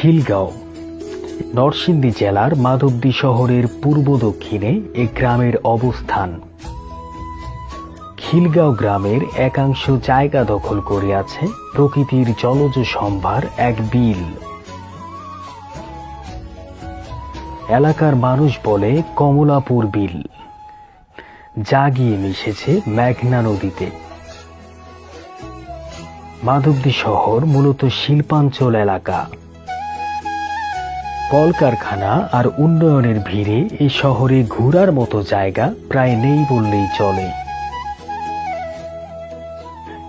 খিলগাঁও নরসিংদী জেলার মাধবদী শহরের পূর্ব দক্ষিণে এ গ্রামের অবস্থান। খিলগাঁও গ্রামের একাংশ জায়গা দখল করে আছে প্রকৃতির জলজ সম্ভার এক বিল। এলাকার মানুষ বলে কমলাপুর বিল। যা গিয়ে মিশেছে মেঘনা নদীতে। মাধবদী শহর মূলত শিল্পাঞ্চল এলাকা। কলকারখানা আর উন্নয়নের ভিড়ে এই শহরে ঘোরার মতো জায়গা প্রায় নেই বললেই চলে।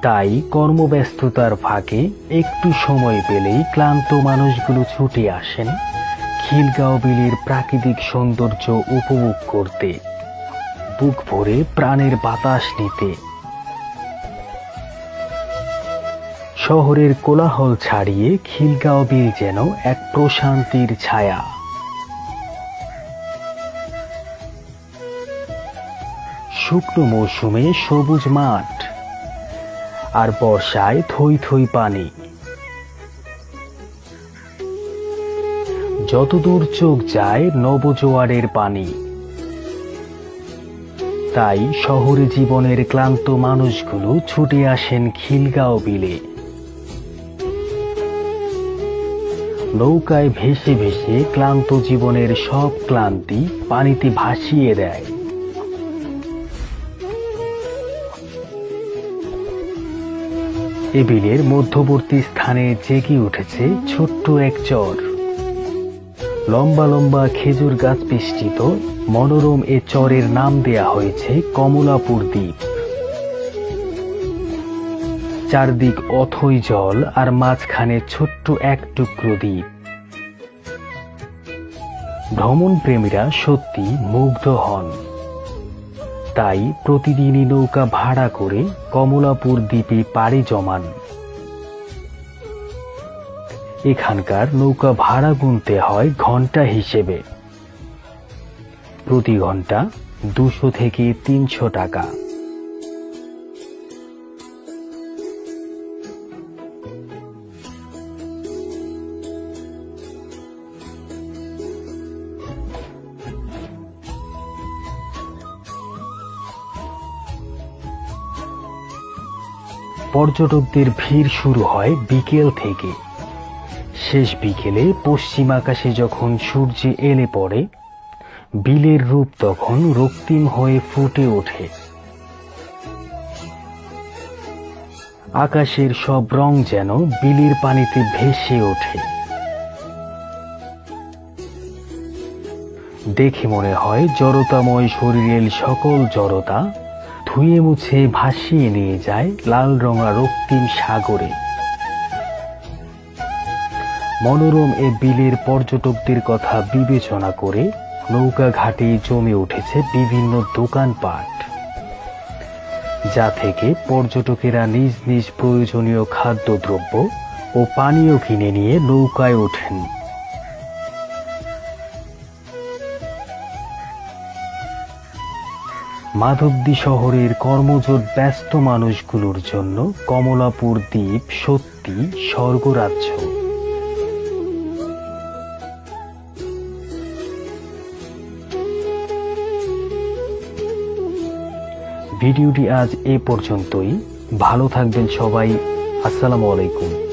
তাই কর্মব্যস্ততার ফাঁকে একটু সময় পেলেই ক্লান্ত মানুষগুলো ছুটে আসেন খিলগাঁও বিলের প্রাকৃতিক সৌন্দর্য উপভোগ করতে। বুক ভরে প্রাণের বাতাস নিতে। শহরের কোলাহল ছাড়িয়ে খিলগাঁও বিল যেন এক প্রশান্তির ছায়া। শুকনো মৌসুমে সবুজ মাঠ আর বর্ষায় থই থই পানি। যতদূর চোখ যায় নবজোয়ারের পানি। তাই শহরে জীবনের ক্লান্ত মানুষগুলো ছুটে আসেন খিলগাঁও বিলে। নৌকায় ভেসে ভেসে ক্লান্ত জীবনের সব ক্লান্তি পানিতে ভাসিয়ে দেয়। এ বিলের মধ্যবর্তী স্থানে জেগে উঠেছে ছোট্ট এক চর। লম্বা লম্বা খেজুর গাছ বেষ্টিত মনোরম এ চরের নাম দেয়া হয়েছে কমলাপুর দ্বীপ। চারদিক অথই জল আর মাঝখানে ছোট্ট এক টুকরো দ্বীপ। ভ্রমণ প্রেমীরা সত্যি মুগ্ধ হন। তাই প্রতিদিনই নৌকা ভাড়া করে কমলাপুর দ্বীপে পাড়ি জমান। এখানকার নৌকা ভাড়া গুনতে হয় ঘণ্টা হিসেবে। প্রতি ঘণ্টা দুশো থেকে তিনশো টাকা। পর্যটকদের ভিড় শুরু হয় বিকেল থেকে। শেষ বিকেলে পশ্চিম আকাশে যখন সূর্য এলে পড়ে, বিলের রূপ তখন রক্তিম হয়ে ফুটে ওঠে। আকাশের সব রং যেন বিলির পানিতে ভেসে ওঠে। দেখে মনে হয় জড়তাময় শরীরের সকল জড়তা ধুয়ে মুছে ভাসিয়ে নিয়ে যায় লাল রঙা রক্তিম সাগরে। মনোরম এ বিলের পর্যটকদের কথা বিবেচনা করে নৌকা ঘাটে জমে উঠেছে বিভিন্ন দোকানপাট, যা থেকে পর্যটকেরা নিজ নিজ প্রয়োজনীয় খাদ্যদ্রব্য ও পানীয় কিনে নিয়ে নৌকায় ওঠেন। মাধবদী শহরের কর্মজোট ব্যস্ত মানুষগুলোর জন্য কমলাপুর দ্বীপ সত্যি স্বর্গরাজ্য। ভিডিওটি আজ এ পর্যন্তই। ভালো থাকবেন সবাই। আসসালামু আলাইকুম।